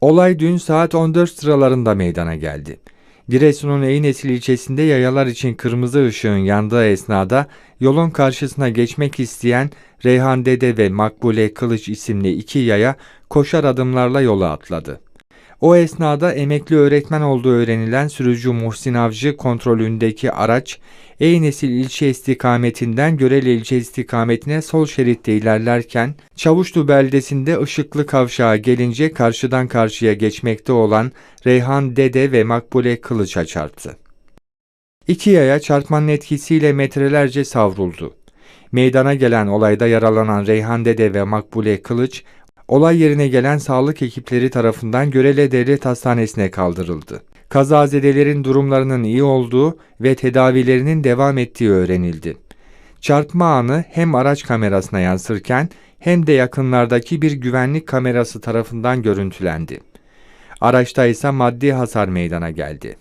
Olay dün saat 14 sıralarında meydana geldi. Giresun'un Eynesil ilçesinde yayalar için kırmızı ışığın yandığı esnada yolun karşısına geçmek isteyen Reyhan Dede ve Makbule Kılıç isimli iki yaya koşar adımlarla yola atladı. O esnada emekli öğretmen olduğu öğrenilen sürücü Muhsin Avcı kontrolündeki araç Eynesil ilçe istikametinden Görele ilçe istikametine sol şeritte ilerlerken Çavuşlu beldesinde ışıklı kavşağa gelince karşıdan karşıya geçmekte olan Reyhan Dede ve Makbule Kılıç'a çarptı. İki yaya çarpmanın etkisiyle metrelerce savruldu. Meydana gelen olayda yaralanan Reyhan Dede ve Makbule Kılıç, olay yerine gelen sağlık ekipleri tarafından Görele Devlet Hastanesi'ne kaldırıldı. Kazazedelerin durumlarının iyi olduğu ve tedavilerinin devam ettiği öğrenildi. Çarpma anı hem araç kamerasına yansırken hem de yakınlardaki bir güvenlik kamerası tarafından görüntülendi. Araçta ise maddi hasar meydana geldi.